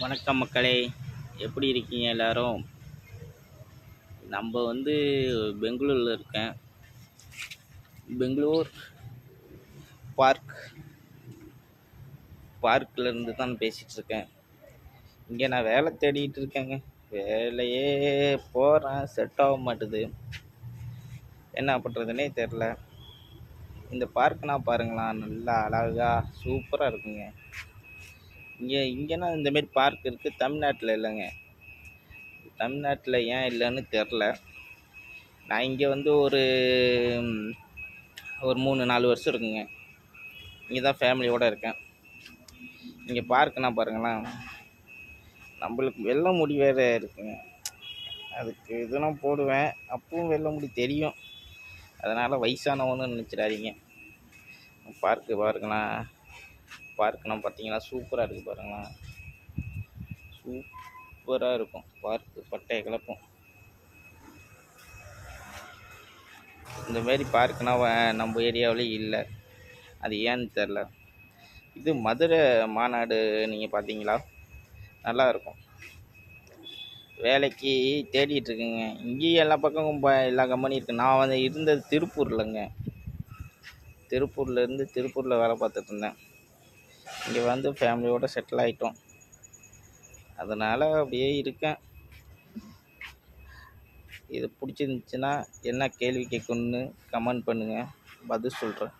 வணக்கம் மக்களே. எப்படி இருக்கீங்க எல்லாரும்? நம்ம வந்து பெங்களூரில் இருக்கேன். பெங்களூர் பார்க். பார்க்கிலிருந்து தான் பேசிகிட்டு இருக்கேன். இங்கே நான் வேலை தேடிகிட்டு இருக்கேங்க. வேலையே போகிறேன் செட் ஆக மாட்டுது. என்ன பண்ணுறதுனே தெரில இந்த பார்க்னா பாருங்களேன் நல்லா அழகாக சூப்பராக இருக்குங்க. இங்கே இங்கேனா இந்தமாரி பார்க் இருக்குது தமிழ்நாட்டில் இல்லைங்க. தமிழ்நாட்டில் ஏன் இல்லைன்னு தெரில. நான் இங்கே வந்து ஒரு ஒரு மூணு நாலு வருஷம் இருக்குங்க. இங்கே தான் ஃபேமிலியோடு இருக்கேன். இங்கே பார்க்குனா பாருங்களேன். நம்மளுக்கு வெள்ள முடி வேறு இருக்குங்க. அதுக்கு இதெல்லாம் போடுவேன். அப்பவும் வெள்ள முடி தெரியும். அதனால் வயசானவன்னு நினச்சிடாதீங்க. பார்க்கு பாருங்களேன். பார்க்குலாம் பார்த்தீங்கன்னா சூப்பராக இருக்குது பாருங்களேன். சூப்பராக இருக்கும். பார்க்கு பட்டைய கிளப்பும். இந்தமாரி பார்க்குனா நம்ம ஏரியாவிலே இல்லை. அது ஏன்னு தெரில இது மதுரை மாநாடு நீங்கள் பார்த்தீங்களா? நல்லா இருக்கும். வேலைக்கு தேடிட்டுருக்குங்க இங்கேயும் எல்லா பக்கமும் ப- எல்லா கம்பெனி இருக்குது நான் வந்து இருந்தது திருப்பூர்லங்க. திருப்பூர்லேருந்து திருப்பூரில் வேலை பார்த்துட்டு இருந்தேன். இங்கே வந்து ஃபேமிலியோடு செட்டில் ஆகிட்டோம் அதனால் அப்படியே இருக்கேன். இது பிடிச்சிருந்துச்சின்னா என்ன கேள்வி கேட்கணுன்னு கமெண்ட் பண்ணுங்கள் பதில் சொல்கிறேன்